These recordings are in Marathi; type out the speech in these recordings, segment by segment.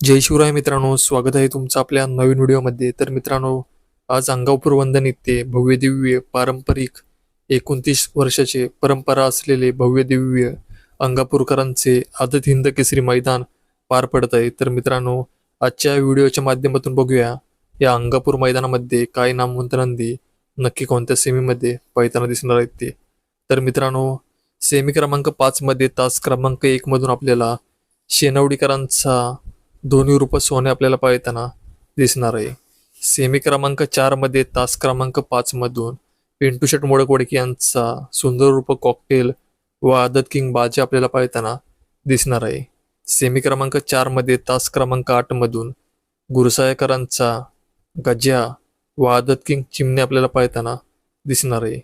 जय शिवराय मित्रांनो स्वागत आहे तुमचं आपल्या नवीन व्हिडिओमध्ये. तर मित्रांनो आज अंगापूर वंदन इथे भव्य दिव्य पारंपरिक एकोणतीस वर्षाचे परंपरा असलेले भव्य दिव्य अंगापूरकरांचे आदत हिंद केसरी मैदान पार पडत आहे. तर मित्रांनो आजच्या व्हिडिओच्या माध्यमातून बघूया या अंगापूर मैदानामध्ये काय नामवंत नंदी नक्की कोणत्या सेमीमध्ये पळताना दिसणार आहेत ते. तर मित्रांनो सेमी क्रमांक पाचमध्ये तास क्रमांक एकमधून आपल्याला शेनवडीकरांचा दोन्ही रूपात सोने आपल्याला पाळताना दिसणार आहे. सेमी क्रमांक चारमध्ये तास क्रमांक पाचमधून पिंटू शेट मोडकवडकी यांचा सुंदर रूप कॉकटेल व आदत किंग बाजा आपल्याला पाळताना दिसणार आहे. सेमी क्रमांक चारमध्ये तास क्रमांक आठमधून गुरुसायकरांचा गुरसायकरांचा गज्या व आदत किंग चिमणे आपल्याला पाळताना दिसणार आहे.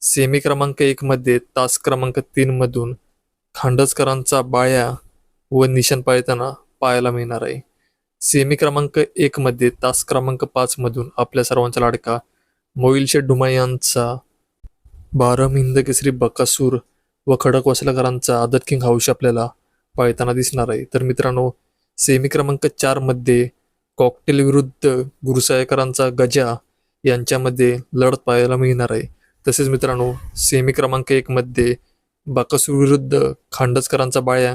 सेमी क्रमांक एकमध्ये तास क्रमांक तीनमधून खांडसकरांचा बाया व निशान पाळताना पाहायला मिळणार आहे. सेमी क्रमांक एक मध्ये तास क्रमांक पाच मधून आपल्या सर्वांचा लाडका मोईल शेठ डुमाई यांचा बारम हिंद केसरी बकासूर व खडक वसलकरांचा आदत किंग हौश आपल्याला पाळताना दिसणार आहे. तर मित्रांनो सेमी क्रमांक चारमध्ये कॉकटेल विरुद्ध गुरुसायकरांचा गजा यांच्यामध्ये लढत पाहायला मिळणार आहे. तसेच मित्रांनो सेमी क्रमांक एक मध्ये बाकासूर विरुद्ध खांडसकरांचा बाळ्या